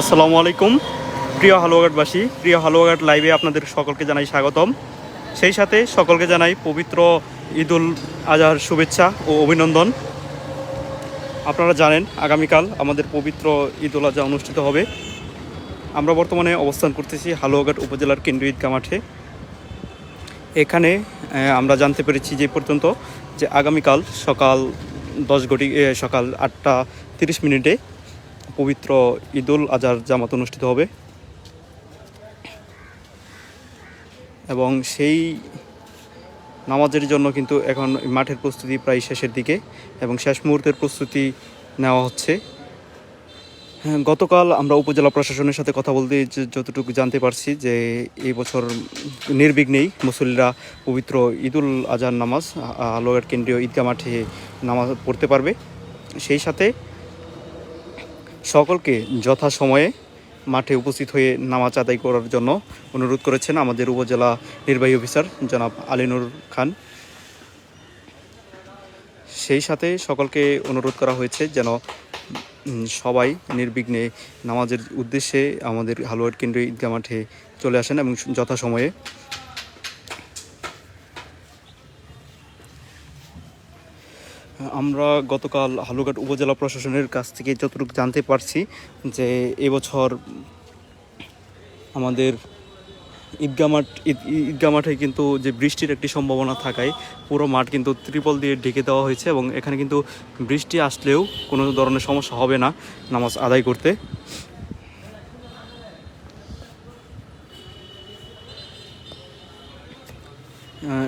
আসসালামু আলাইকুম। প্রিয় হালুয়াঘাটবাসী, প্রিয় হালুয়াঘাট লাইভে আপনাদের সকলকে জানাই স্বাগতম। সেই সাথে সকলকে জানাই পবিত্র ঈদুল আজহার শুভেচ্ছা ও অভিনন্দন। আপনারা জানেন, আগামীকাল আমাদের পবিত্র ঈদুল আজহা অনুষ্ঠিত হবে। আমরা বর্তমানে অবস্থান করতেছি হালুয়াঘাট উপজেলার কেন্দ্রীয় ঈদগাহ মাঠে। এখানে আমরা জানতে পেরেছি যে পর্যন্ত যে আগামীকাল সকাল দশ ঘটি সকাল আটটা তিরিশ মিনিটে পবিত্র ঈদুল আজহার জামাত অনুষ্ঠিত হবে। এবং সেই নামাজের জন্য কিন্তু এখন মাঠের প্রস্তুতি প্রায় শেষের দিকে এবং শেষ মুহূর্তের প্রস্তুতি নেওয়া হচ্ছে। হ্যাঁ, গতকাল আমরা উপজেলা প্রশাসনের সাথে কথা বলতে যতটুকু জানতে পারছি যে এই বছর নির্বিঘ্নেই মুসল্লিরা পবিত্র ঈদুল আজহার নামাজ আলোয়ার কেন্দ্রীয় ঈদগাহ মাঠে নামাজ পড়তে পারবে। সেই সাথে সকলকে যথাসময়ে মাঠে উপস্থিত হয়ে নামাজ আদায় করার জন্য অনুরোধ করেছেন আমাদের উপজেলা নির্বাহী অফিসার জনাব আলিনুর খান। সেই সাথে সকলকে অনুরোধ করা হয়েছে যেন সবাই নির্বিঘ্নে নামাজের উদ্দেশ্যে আমাদের হালুয়াট কেন্দ্রীয় ঈদগাহ মাঠে চলে আসেন এবং যথাসময়ে আমরা গতকাল হালুঘাট উপজেলা প্রশাসনের কাছ থেকে যতটুকু জানতে পারছি যে এবছর আমাদের ঈদগা মাঠ, ঈদ- ঈদগা মাঠে কিন্তু যে বৃষ্টির একটি সম্ভাবনা থাকায় পুরো মাঠ কিন্তু ত্রিপল দিয়ে ঢেকে দেওয়া হয়েছে এবং এখানে কিন্তু বৃষ্টি আসলেও কোনো ধরনের সমস্যা হবে না নামাজ আদায় করতে।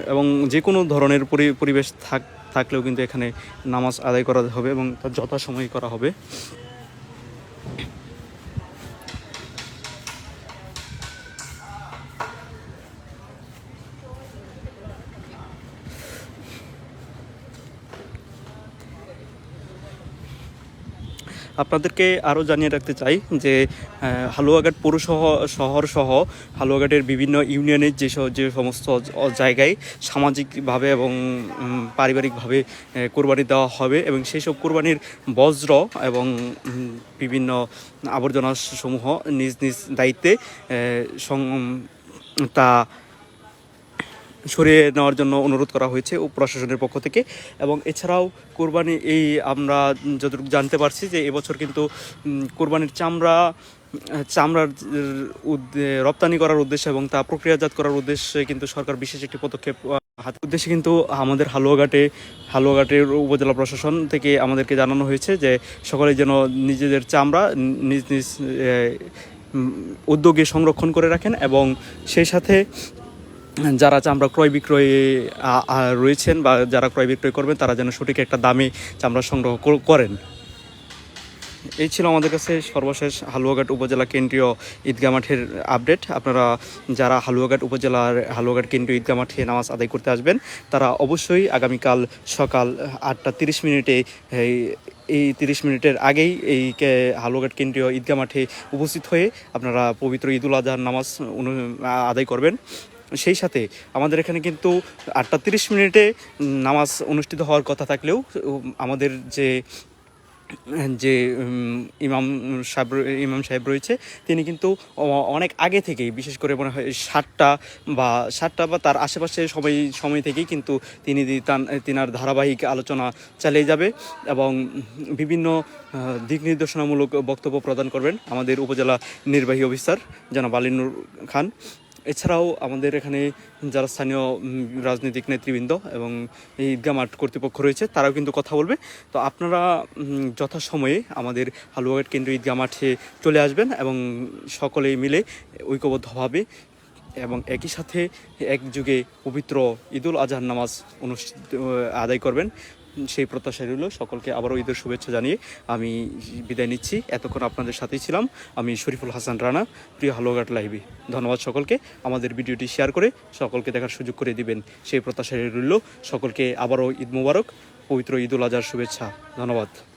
এবং যে কোনো ধরনের পরি- পরিবেশ থাক থাকলেও কিন্তু এখানে নামাজ আদায় করা হবে এবং তার যথাসময়ে করা হবে। আপনাদেরকে আরও জানিয়ে রাখতে চাই যে হালুয়াঘাট পৌরসহ শহর সহ হালুয়াঘাটের বিভিন্ন ইউনিয়নের যে যে সমস্ত জায়গায় সামাজিকভাবে এবং পারিবারিকভাবে কোরবানি দেওয়া হবে এবং সেই সব কোরবানির বজ্র এবং বিভিন্ন আবর্জনা সমূহ নিজ নিজ দায়িত্বে তা সরিয়ে নেওয়ার জন্য অনুরোধ করা হয়েছে ও প্রশাসনের পক্ষ থেকে। এবং এছাড়াও কোরবানি এই আমরা যতটুকু জানতে পারছি যে এবছর কিন্তু কোরবানির চামড়া, চামড়ার রপ্তানি করার উদ্দেশ্যে এবং তা প্রক্রিয়াজাত করার উদ্দেশ্যে কিন্তু সরকার বিশেষ একটি পদক্ষেপ হাত উদ্দেশ্যে কিন্তু আমাদের হালুয়াঘাটে, হালুয়াঘাটের উপজেলা প্রশাসন থেকে আমাদেরকে জানানো হয়েছে যে সকলে যেন নিজেদের চামড়া নিজ নিজ উদ্যোগে সংরক্ষণ করে রাখেন এবং সেই সাথে যারা চামড়া ক্রয় বিক্রয়ে রয়েছেন বা যারা ক্রয় বিক্রয় করবেন, তারা যেন সঠিক একটা দামে চামড়া সংগ্রহ করেন। এই ছিল আমাদের কাছে সর্বশেষ হালুয়াঘাট উপজেলা কেন্দ্রীয় ঈদগা মাঠের আপডেট। আপনারা যারা হালুয়াঘাট উপজেলার হালুয়াঘাট কেন্দ্রীয় ঈদগা মাঠে নামাজ আদায় করতে আসবেন, তারা অবশ্যই আগামীকাল সকাল আটটা তিরিশ মিনিটে, এই তিরিশ মিনিটের আগেই এই হালুয়াঘাট কেন্দ্রীয় ঈদগা মাঠে উপস্থিত হয়ে আপনারা পবিত্র ঈদুল আজহার নামাজ আদায় করবেন। সেই সাথে আমাদের এখানে কিন্তু আটটা তিরিশ মিনিটে নামাজ অনুষ্ঠিত হওয়ার কথা থাকলেও, আমাদের যে যে ইমাম সাহেব ইমাম সাহেব রয়েছে, তিনি কিন্তু অনেক আগে থেকেই, বিশেষ করে মনে হয় সাতটা বা সাতটা বা তার আশেপাশে সময় সময় থেকেই কিন্তু তিনি তান- তিনার ধারাবাহিক আলোচনা চালিয়ে যাবে এবং বিভিন্ন দিক নির্দেশনামূলক বক্তব্য প্রদান করবেন আমাদের উপজেলা নির্বাহী অফিসার জনাব আলিনুর খান। এছাড়াও আমাদের এখানে যারা স্থানীয় রাজনৈতিক নেতৃবৃন্দ এবং এই ঈদগাহ মাঠ কর্তৃপক্ষ রয়েছে, তারাও কিন্তু কথা বলবে। তো আপনারা যথাসময়ে আমাদের হালুয়াঘাট কেন্দ্র ঈদগাহ মাঠে চলে আসবেন এবং সকলেই মিলে ঐক্যবদ্ধভাবে এবং একই সাথে এক যুগে পবিত্র ঈদুল আজহার নামাজ অনুষ্ঠিত, আদায় করবেন। সেই প্রত্যাশা রইল। সকলকে আবারও ঈদের শুভেচ্ছা জানিয়ে আমি বিদায় নিচ্ছি। এতক্ষণ আপনাদের সাথেই ছিলাম আমি শরীফুল হাসান রানা, প্রিয় হালোঘাট লাইভে ধন্যবাদ সকলকে। আমাদের ভিডিওটি শেয়ার করে সকলকে দেখার সুযোগ করে দিবেন। সেই প্রত্যাশা রইল। সকলকে আবারও ঈদ মুবারক, পবিত্র ঈদুল আজহার শুভেচ্ছা। ধন্যবাদ।